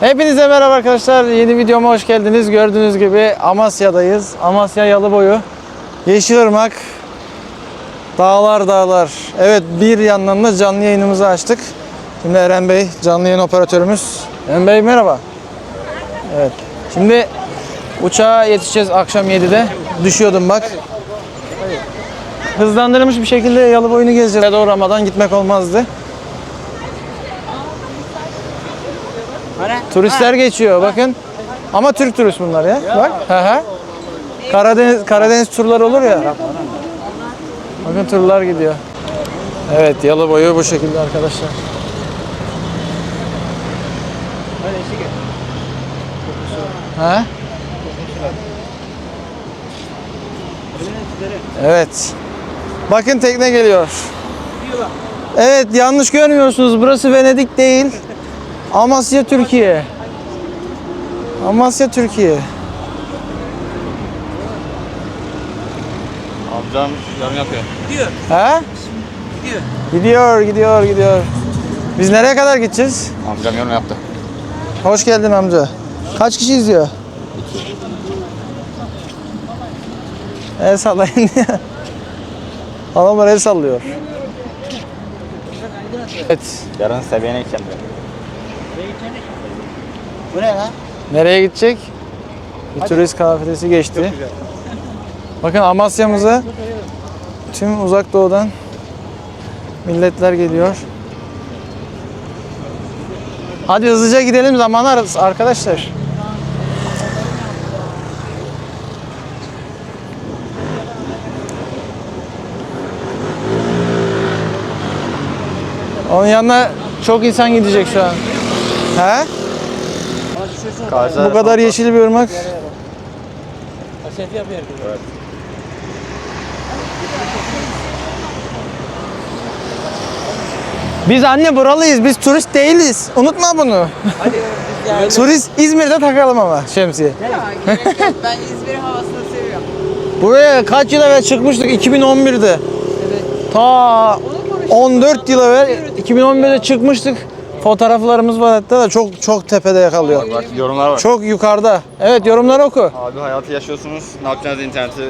Hepinize merhaba arkadaşlar. Yeni videoma hoş geldiniz. Gördüğünüz gibi Amasya'dayız. Amasya Yalıboyu. Yeşilırmak. Dağlar dağlar. Evet bir yandan da canlı yayınımızı açtık. Şimdi Eren Bey canlı yayın operatörümüz. Eren Bey merhaba. Evet. Şimdi uçağa yetişeceğiz akşam 7'de. Düşüyordum bak. Hızlandırılmış bir şekilde Yalıboyu'nu gezeceğiz. Doğramadan gitmek olmazdı. Turistler geçiyor bakın. Ama Türk turist bunlar ya. Bak. Hı hı. Karadeniz Karadeniz turlar olur ya. Bakın turlar gidiyor. Evet yalı boyu bu şekilde arkadaşlar. Ha? Evet. Bakın tekne geliyor. Evet yanlış görmüyorsunuz. Burası Venedik değil. Amasya Türkiye. Amasya Türkiye. Amcam yorum yapıyor. He? Gidiyor. Gidiyor, gidiyor, gidiyor. Biz nereye kadar gideceğiz? Amcam yorum yaptı. Hoş geldin amca. Kaç kişi izliyor? El sallayın diye. Adamlar el sallıyor. Evet. Yarın seviyene diyor. Bu ne lan? Nereye gidecek? Bir turist kafilesi geçti. Bakın Amasya'mıza tüm uzak doğudan milletler geliyor. Hadi hızlıca gidelim zamanı ararız arkadaşlar. Onun yanına çok insan gidecek şu an. He? Bu kadar yeşil bir ırmak. Aset yapıyor. Evet. Biz anne buralıyız. Biz turist değiliz. Unutma bunu. turist İzmir'de takalım ama şemsiye. ben İzmir havasını seviyorum. Buraya kaç yıl evvel çıkmıştık? 2011'de. Ta 14 yıl evvel 2011'de çıkmıştık. Fotoğraflarımız var hatta da çok çok tepede yakalıyor. Bak yorumlar var. Çok yukarıda. Evet yorumları oku. Abi hayatı yaşıyorsunuz. Ne yapacağınız interneti.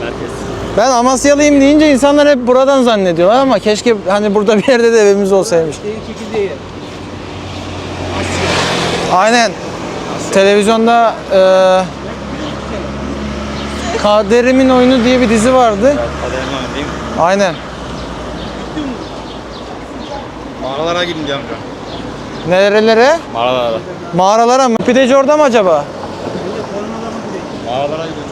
Herkes. Ben Amasyalıyım deyince insanlar hep buradan zannediyorlar ama keşke hani burada bir yerde de evimiz olsaymış. Değil kiki değil. Aynen. Televizyonda e, Kaderimin Oyunu diye bir dizi vardı. Kaderini oynayayım. Aynen. Mağaralara gidin diyor amcam. Nerelere? Mağaralara. Mağaralara mı? Pideci orada mı acaba? Mağaralara gidin.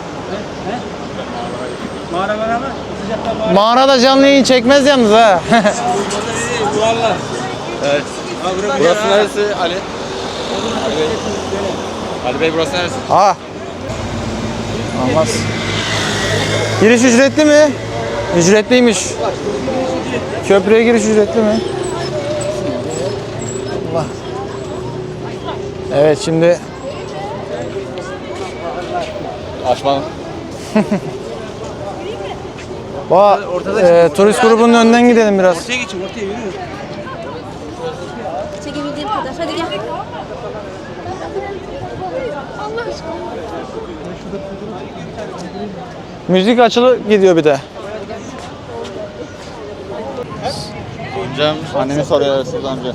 Mağara var ama sıcakta mağara. Mağarada canlı yayın çekmez yalnız ha. Duvarlar. Evet. Burası neresi Ali? Ali Bey. Ali Bey burası neresi? ha. Olmaz. Giriş ücretli mi? Ücretliymiş. Köprüye giriş ücretli mi? Evet şimdi Açmadım. bu e, turist grubunun önden gidelim biraz. Ortaya geçin ortaya yürüyün. Çekebildiğim kadar. Hadi gel. Allah aşkına. Müzik açılı gidiyor bir de. Amcam annemi soruyor siz amca.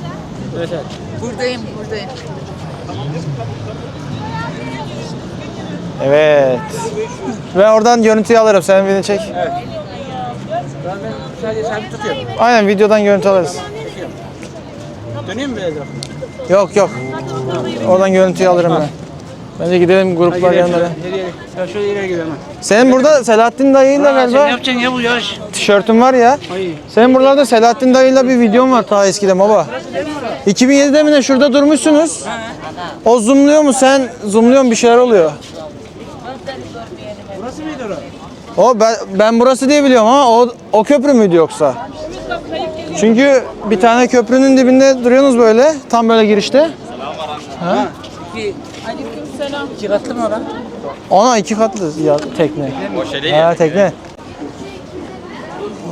Evet evet. Buradayım, buradayım. Evet. Ve oradan görüntüyü alırım. Sen beni çek. Ben ben sadece sabit tutuyorum. Aynen videodan görüntü alırız. Döneyim mi biraz? Yok yok. Oradan görüntüyü alırım ben. Bence gidelim gruplar yanına. Nereye? Ya şöyle ileri gidelim. Senin burada Selahattin dayıyla Sen ne galiba yapacaksın ya bu yarış? tişörtün var ya. Hayır. Senin buralarda Selahattin dayıyla bir videon var ta eskiden baba. 2007'de mi ne şurada durmuşsunuz. O zoomluyor mu sen zoomluyor mu bir şeyler oluyor. O ben, ben burası diye biliyorum ama o, o köprü müydü yoksa? Çünkü bir tane köprünün dibinde duruyorsunuz böyle. Tam böyle girişte. Ha? Aleykümselam. İki katlı mı adam? Ona iki katlı ya, tekne. Boş şey ha, tekne.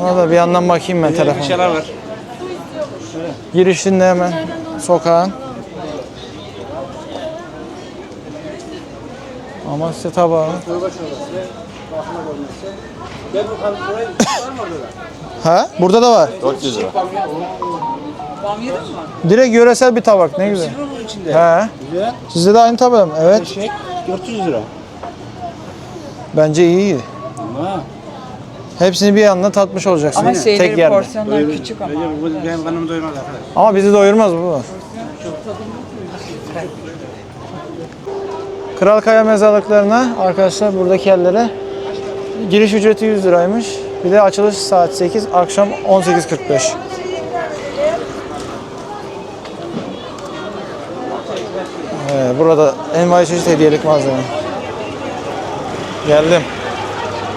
Ona da bir yandan bakayım ben telefon. Bir şeyler var. Girişinde hemen sokağın. Amasya tabağı. Gel bakalım buraya. Var mı orada? Ha? Burada da var. 400 lira. Bamya'da mı var? Direkt yöresel bir tabak. Ne güzel. Bunun içinde. He. Güzel. Sizde de aynı tabak mı? Evet. Eşek 400 lira. Bence iyi. Ama. Hepsini bir anda tatmış olacaksın. Ama Tek şeyleri yerde. porsiyonlar küçük ama. Recep bu benim kanım doymaz arkadaş. Ama bizi doyurmaz bu. Kral Kaya mezarlıklarına arkadaşlar buradaki yerlere giriş ücreti 100 liraymış. Bir de açılış saat 8, akşam 18.45. Evet, burada envai çeşit hediyelik malzeme. Geldim.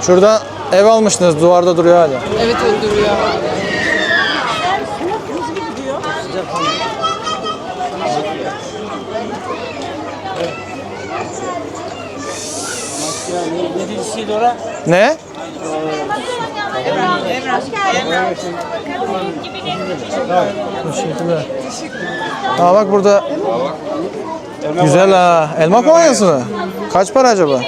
Şurada ev almıştınız, duvarda duruyor hala. Evet öldürüyor. Ne? Teşekkürler. Aa bak burada güzel ha. Elma kolonyası mı? Kaç para acaba?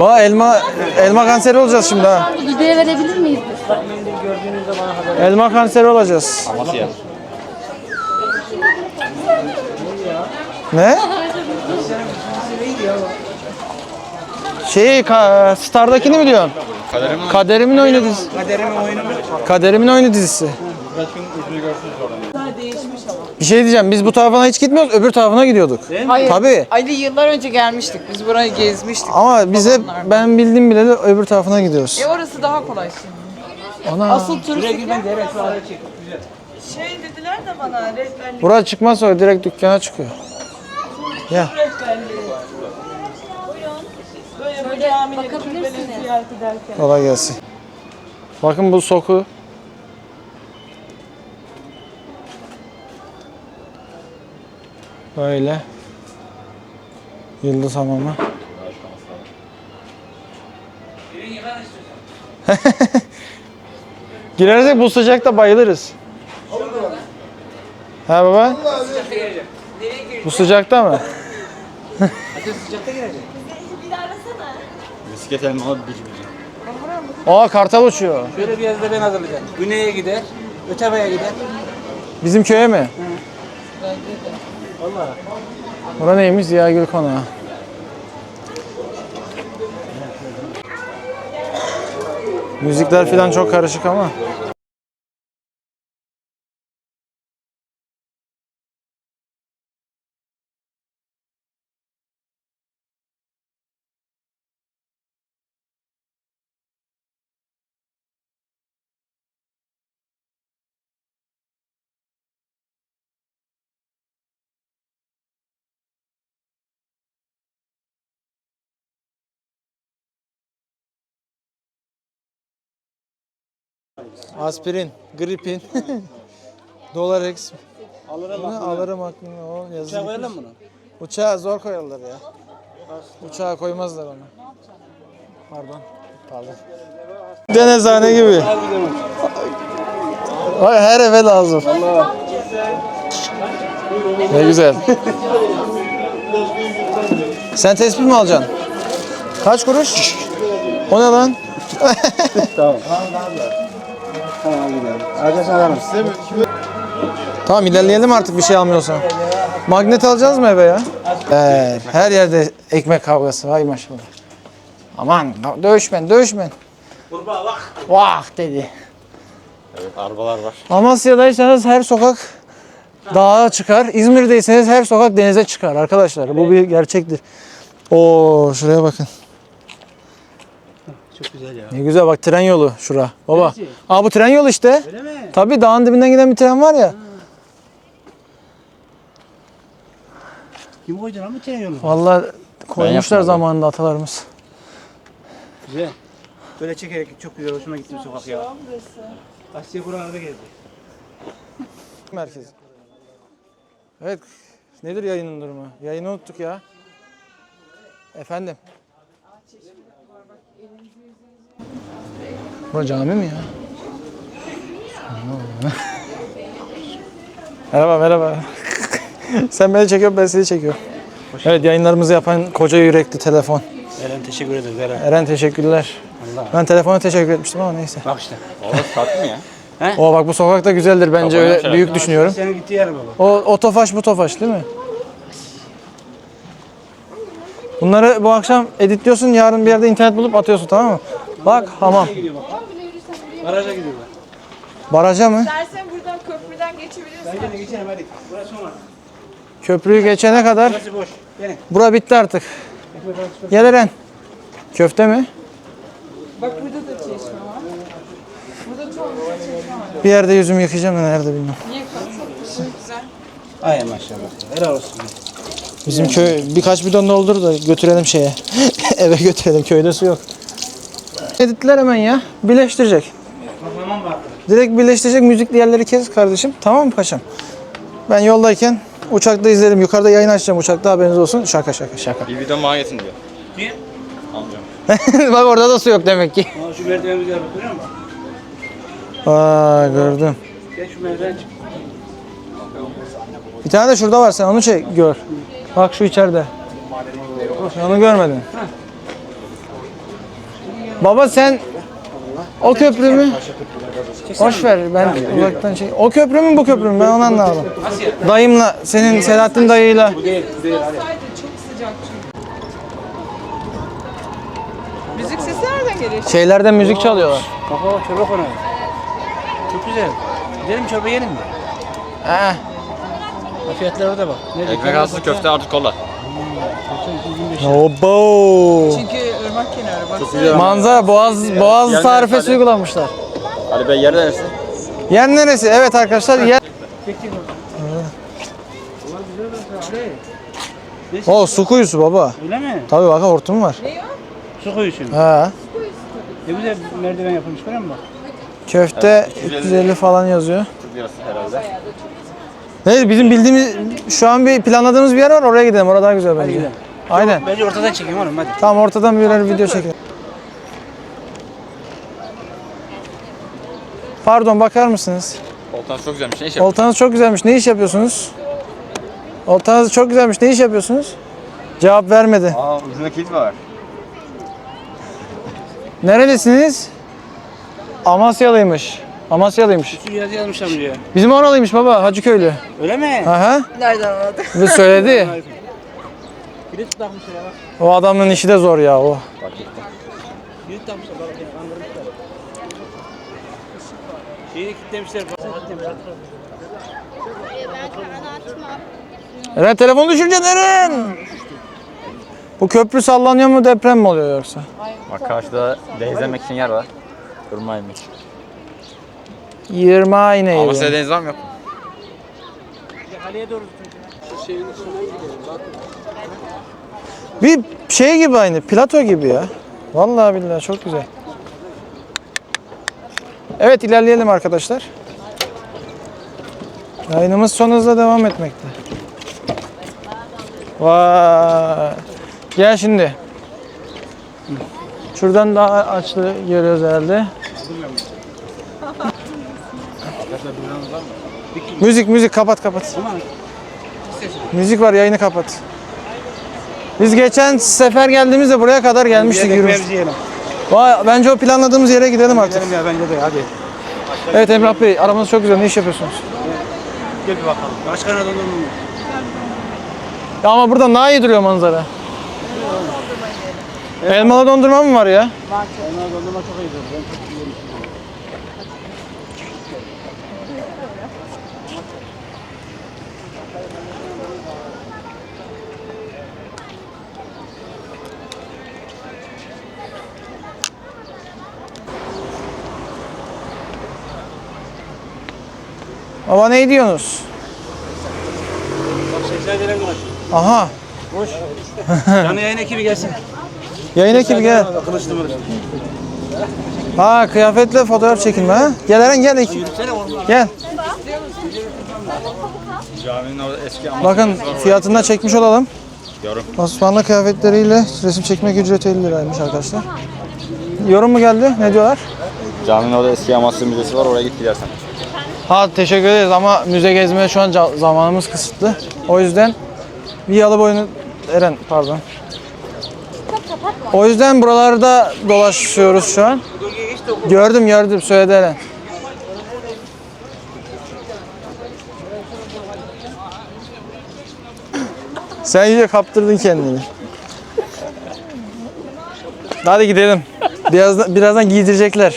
Bak elma elma kanseri olacağız şimdi ha. Videoya verebilir miyiz? Elma kanseri olacağız. Amasya. Ne? Şey ka- Star'dakini mi diyorsun? Kaderim Kaderimin oyunu dizisi. Kaderim oyunu mu? Kaderimin oyunu dizisi. Birkaç gün yüzünü görsünüz oradan. Bir şey diyeceğim. Biz bu tarafına hiç gitmiyoruz. Öbür tarafına gidiyorduk. Hayır. Tabii. Ali yıllar önce gelmiştik. Biz burayı gezmiştik. Ama biz hep ben bildiğim bile de öbür tarafına gidiyoruz. E orası daha kolay şimdi. Ana. Asıl turistik çek. Güzel. Şey dediler de bana rehberlik Buraya çıkmaz sonra direkt dükkana çıkıyor. Ya rehberliği. Caminin bakabilirsiniz. kolay gelsin. Bakın bu soku. Böyle. Yıldız hamamı. Girersek bu sıcakta bayılırız. Ha baba? Bu sıcakta mı? Bisiklet elmalı bir bir. Aa kartal uçuyor. Şöyle bir yazıda ben hazırlayacağım. Güney'e gider. Öteba'ya gider. Bizim köye mi? Vallahi. Bura neymiş? Ziyagül Konağı. Müzikler falan çok karışık ama. Aspirin, gripin, Dolarex. Alırım Bunu alırım aklına o Uçağa yazılı. koyalım bunu. Uçağa zor koyarlar ya. Uçağa koymazlar onu. Pardon. Pardon. Denizhane gibi. Vay her eve lazım. Ne güzel. Sen tespih mi alacaksın? Kaç kuruş? O ne lan? Tamam. Tamam gidelim. Arkadaşlar ararım. Tamam ilerleyelim artık bir şey almıyorsan. Magnet alacağız mı eve ya? Ee, her yerde ekmek kavgası. Vay maşallah. Aman dövüşmen dövüşmen. Kurbağa bak. Vah dedi. Evet arabalar var. Amasya'daysanız her sokak dağa çıkar. İzmir'deyseniz her sokak denize çıkar arkadaşlar. Bu bir gerçektir. Oo şuraya bakın. Çok güzel ya. Ne güzel bak tren yolu şura. Baba. Neresi? Aa bu tren yolu işte. Öyle mi? Tabii dağın dibinden giden bir tren var ya. Kim koydu lan bu tren yolu? Vallahi koymuşlar yapmadım. zamanında atalarımız. Güzel. Böyle çekerek çok güzel hoşuma gitti bu sokak ya. Asya buralarda gezdi. Merkez. Evet. Nedir yayının durumu? Yayını unuttuk ya. Efendim. Bu cami mi ya? merhaba merhaba. Sen beni çekiyorsun ben seni çekiyorum. Evet yayınlarımızı yapan koca yürekli telefon. Eren teşekkür ederiz Eren. Eren teşekkürler. Allah. Ben telefona teşekkür etmiştim ama neyse. Bak işte. Orası tatlı mı ya? O bak bu sokakta güzeldir bence öyle şey büyük düşünüyorum. Senin gittiği yer baba. O, o tofaş bu tofaş değil mi? Bunları bu akşam editliyorsun yarın bir yerde internet bulup atıyorsun tamam mı? Bak hamam. Gidiyor bak. Garaja gidiyorlar. Baraja mı? Dersen buradan köprüden geçebilirsin. Bence de geçelim hadi. Burası son Köprüyü geçene kadar Burası boş. Gelin. bura bitti artık. Gel Eren. Köfte mi? Bak burada da çeşme var. Burada çok güzel çeşme var. Bir yerde yüzümü yıkayacağım da nerede bilmiyorum. Niye kalsın? Çok güzel. Ay maşallah. Helal olsun. Bizim köy birkaç bidon doldur da götürelim şeye. Eve götürelim köyde su yok. Editler hemen ya. Birleştirecek. Direkt birleştirecek müzikli yerleri kes kardeşim. Tamam mı paşam? Ben yoldayken uçakta izlerim. Yukarıda yayın açacağım uçakta haberiniz olsun. Şaka şaka şaka. Bir video mahiyetin diyor. Kim? Amcam. Bak orada da su yok demek ki. Aa, şu merdivenimizi yapıp görüyor musun? Aa gördüm. Gel şu merdiven çık. Bir tane de şurada var sen onu çek gör. Bak şu içeride. Sen onu görmedin. Baba sen o köprü mü? Boş ver ben uzaktan çek. O köprü mü bu köprü mü ben onu anlamadım. Dayımla senin Selahattin dayıyla. Bu değil, bu değil. Hadi. Çok sıcak çünkü. Müzik sesi nereden geliyor? Şeylerden müzik çalıyorlar. Bak çorba konağı. Çok güzel. Gidelim çorba yiyelim mi? He. Bak fiyatlara da bak. Ne Ekmek arası köfte artı kola. Obo. Çünkü ırmak kenarı Manzara boğaz boğaz tarifesi neresi? uygulamışlar. Ali Bey yer neresi? Yer neresi? Evet arkadaşlar yer. O su kuyusu baba. Öyle mi? Tabii bak hortum var. Su kuyusu mu? Ha. Ne güzel merdiven yapılmış görüyor musun bak? Köfte 350 falan yazıyor. Herhalde. Neyse bizim bildiğimiz şu an bir planladığımız bir yer var oraya gidelim. Orada daha güzel bence. Aynen. Bence ortadan çekeyim oğlum hadi. Tamam ortadan birer video çekelim. Pardon bakar mısınız? Oltanız çok güzelmiş. Ne iş yapıyorsun? Oltanız çok güzelmiş. Ne iş yapıyorsunuz? Oltanız çok güzelmiş. Ne iş yapıyorsunuz? Cevap vermedi. Aa ucunda kilit var. Nerelisiniz? Amasyalıymış. Amasyalıymış. Yazı yazmışlar buraya. Bizim oralıymış baba, Hacıköylü. Öyle mi? Aha. Nereden anladın? Bu söyledi. Kilit takmışlar ya bak. O adamın işi de zor ya o. Kilit takmışlar bak. ya, Şeyi kilitlemişler. kilitlemişler. Eren telefonu düşünce Eren. Bu köprü sallanıyor mu deprem mi oluyor yoksa? Bak karşıda denizlemek için yer var. Durmaymış. 20 aynı Ama size deniz var mı yok mu? Kaleye doğru tutun. Şu şeyin sonuna gidelim. Bak. Bir şey gibi aynı, plato gibi ya. Vallahi billahi çok güzel. Evet ilerleyelim arkadaşlar. Yayınımız son hızla devam etmekte. Vay. Gel şimdi. Şuradan daha açlı görüyoruz herhalde. Müzik müzik kapat kapat. Müzik var yayını kapat. Biz geçen sefer geldiğimizde buraya kadar gelmiştik yürümüş. Vay bence o planladığımız yere gidelim artık. Gidelim ya bence de hadi. Evet Emrah Bey arabanız çok güzel. Ne iş yapıyorsunuz? Gel bir bakalım. Başkana dondurma mı? Ya ama burada daha iyi duruyor manzara. Elmalı dondurma mı var ya? Onlar dondurma çok iyidir. Ben çok Baba ne diyorsunuz? Aha. Boş. Canlı yayın ekibi gelsin. Yayın ekibi gel. Kılıçlı. Ha kıyafetle fotoğraf çekinme ha. Gel Eren gel. Gel. Caminin orada eski. Bakın fiyatını da çekmiş olalım. Yorum. Osmanlı kıyafetleriyle resim çekmek ücreti 50 liraymış arkadaşlar. Yorum mu geldi? Ne diyorlar? Caminin orada eski Amasya Müzesi var oraya git gidersen. Ha teşekkür ederiz ama müze gezmeye şu an zamanımız kısıtlı. O yüzden bir yalı boyunu Eren pardon. O yüzden buralarda dolaşıyoruz şu an. Gördüm gördüm söyledi Eren. Sen iyice kaptırdın kendini. Hadi gidelim. Birazdan, birazdan giydirecekler.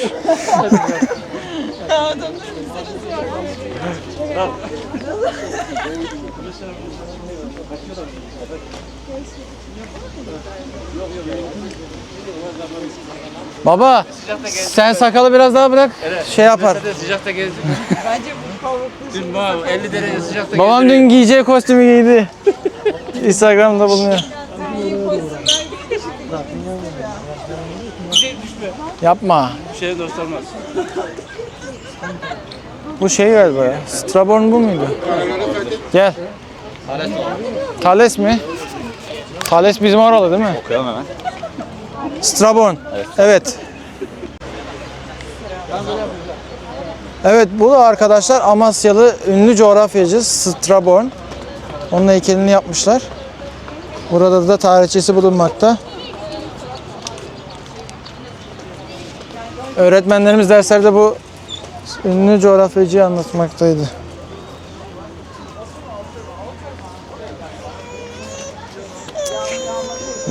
Baba sen sakalı biraz daha bırak. Şey yapar. Sıcakta gezdik. Bence bu kavruklu Dün bu 50 derece sıcakta Babam dün giyeceği kostümü giydi. Instagram'da bulunuyor. Yapma. Bir şeye dostlanmaz. Bu şey galiba ya. Straborn bu muydu? Gel. Thales mi? Thales bizim oralı değil mi? Okuyalım hemen. Straborn. Evet. Evet bu da arkadaşlar Amasyalı ünlü coğrafyacı Straborn. Onun heykelini yapmışlar. Burada da tarihçesi bulunmakta. Öğretmenlerimiz derslerde bu ünlü coğrafyacıyı anlatmaktaydı.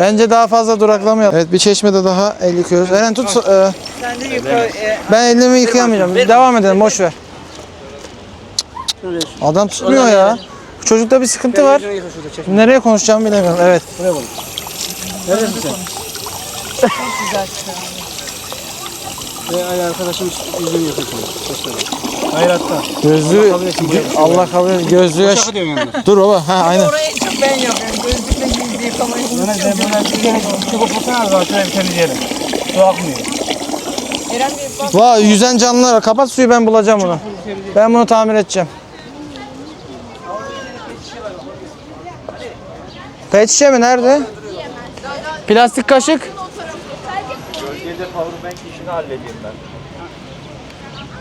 Bence daha fazla duraklamayalım. Evet bir çeşmede daha el yıkıyoruz. Eren tut. e, Sen de yukarı. E, ben elimi yıkayamayacağım. Devam edelim boş ver. Adam tutmuyor ya. Bu çocukta bir sıkıntı var. Nereye konuşacağımı bilemiyorum. Evet. Ve ay arkadaşım yüzünü yakışıyor. Hayratta. Gözlüğü Allah kabul etsin. Gözlüğü yaş- Şaka diyorum yalnız. Dur baba. Ha aynen. Orayı çok ben yapıyorum. Unutuyorum. ben böyle bir az daha şöyle temizleyelim. Su akmıyor. Eren. Vay yüzen canlılar. var. Kapat suyu ben bulacağım bunu. Ben bunu tamir edeceğim. Pet şişe mi? Nerede? Plastik kaşık.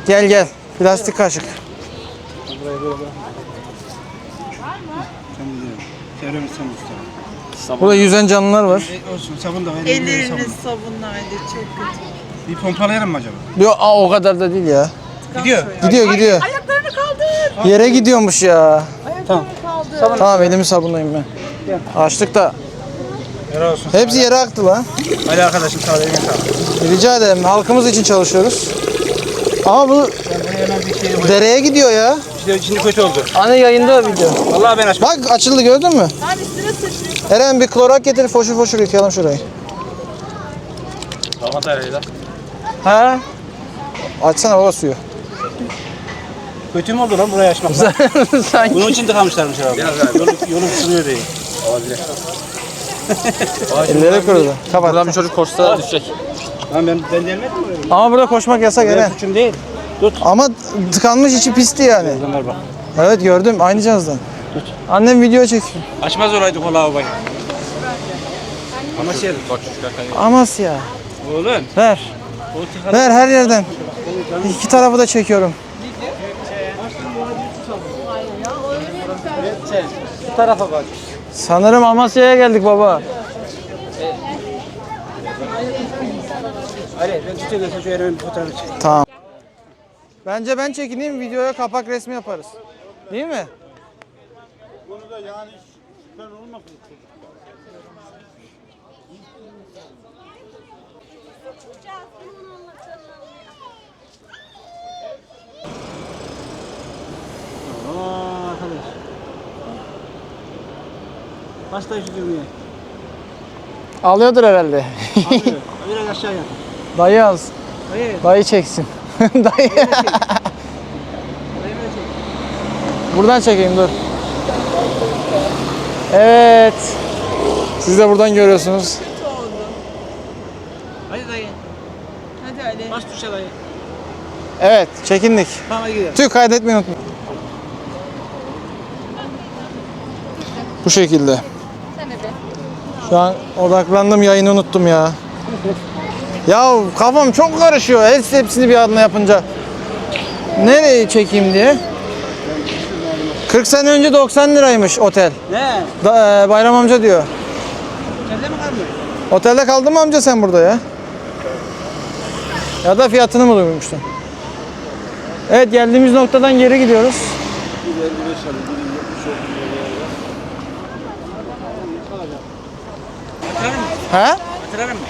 Gel gel. Plastik kaşık. Çevremiz sen usta. Burada yüzen canlılar var. E, olsun sabun da verin. elleriniz Sabun. sabunlaydı çok kötü. Bir pompalayalım mı acaba? Yok aa, o kadar da değil ya. Gidiyor. Gidiyor gidiyor. Ayaklarını kaldır. Yere gidiyormuş ya. Tamam. Tamam elimi sabunlayayım ben. Açtık da Helal olsun. hepsi yere aktı lan. Hadi arkadaşım sağ ol. Rica ederim. Halkımız için çalışıyoruz. Ama bu şey dereye gidiyor ya. İşte şimdi kötü oldu. Hani yayında video. Vallahi ben açmam. Bak açıldı gördün mü? Eren bir klorak getir foşur foşur yıkayalım şurayı. Kapat arayı da. Ha? Açsana baba suyu. Kötü mü oldu lan burayı açmak? Sanki. Bunun için tıkamışlarmış herhalde. Yolu, yolu sınıyor değil. Elleri kurudu. Kapat. Buradan bir çocuk koşsa düşecek. Lan ben, ben gelmedim mi? Ama burada koşmak yasak Benim Eren. suçum değil. Ama tıkanmış içi pisti yani. Bunlar bak. Evet gördüm aynı cihazdan. Annem video çekiyor. Açmaz olaydık o lavaboyu. Ama şey. Amasya. Oğlum. Ver. Ver her yerden. İki tarafı da çekiyorum. Bu tarafa bak. Sanırım Amasya'ya geldik baba. Ben tutuyorum fotoğrafı çek. Tamam. Bence ben çekineyim videoya kapak resmi yaparız. Değil mi? Aa arkadaş. Da şu düğmeye. Alıyordur herhalde. Alıyor. Biraz aşağıya. Dayı alsın. Hayır. Dayı çeksin. Dayı. Buradan çekeyim dur. Evet. Siz de buradan görüyorsunuz. Hadi dayı. Hadi Ali. Bas tuşa dayı. Evet çekindik. Tamam hadi gidelim. Tüy kaydetmeyi unutma. Bu şekilde. Şu an odaklandım yayını unuttum ya. Ya kafam çok karışıyor. Hepsi hepsini bir anda yapınca. Nereye çekeyim diye. 40 sene önce 90 liraymış otel. Ne? Da, e, Bayram amca diyor. Otelde mi kalmıyor? Otelde kaldın mı amca sen burada ya? Ya da fiyatını mı duymuştun? Evet geldiğimiz noktadan geri gidiyoruz. He? Hatırlarım mı?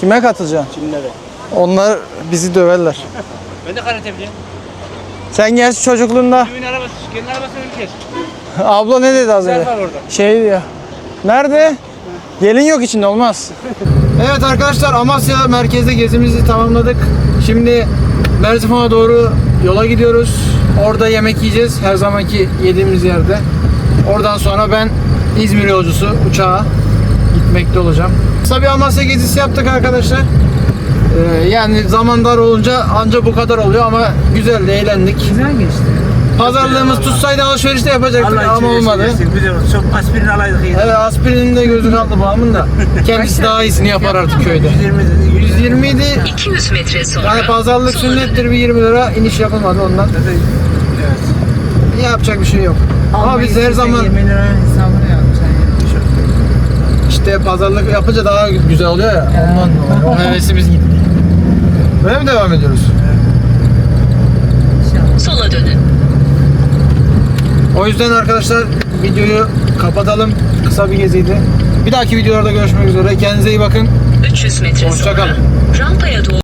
Kime katılacaksın? Kimlere? Onlar bizi döverler. Ben de karate biliyorum. Sen gerçi çocukluğunda Düğün arabası, gelin arabasını ülkes. abla ne dedi az Güzel önce? var orada. Şey diyor. Nerede? Gelin yok içinde olmaz. evet arkadaşlar Amasya merkezde gezimizi tamamladık. Şimdi Merzifon'a doğru yola gidiyoruz. Orada yemek yiyeceğiz. Her zamanki yediğimiz yerde. Oradan sonra ben İzmir yolcusu uçağa gitmekte olacağım. Kısa bir Amasya gezisi yaptık arkadaşlar. Ee, yani zaman dar olunca anca bu kadar oluyor ama güzeldi, eğlendik. Güzel geçti. Pazarlığımız tutsaydı alışveriş de yapacaktık Allah ama olmadı. versin, Güzel. Çok aspirin alaydık iyi. Evet aspirinin de gözü kaldı babamın da. Kendisi daha iyisini yapar artık köyde. 120 dedi. 120 idi. 200 metre sonra Yani pazarlık sola sünnettir bir 20 lira iniş yapılmadı ondan. Evet. Yapacak bir şey yok. Ama biz her zaman 20 lira hesabını yapacaksın. işte pazarlık yapınca daha güzel oluyor ya. Ondan o hevesimiz gitti. Böyle mi devam ediyoruz? sola dönün. O yüzden arkadaşlar videoyu kapatalım. Kısa bir geziydi. Bir dahaki videolarda görüşmek üzere. Kendinize iyi bakın. 300 metre Hoşça sonra kalın. rampaya doğru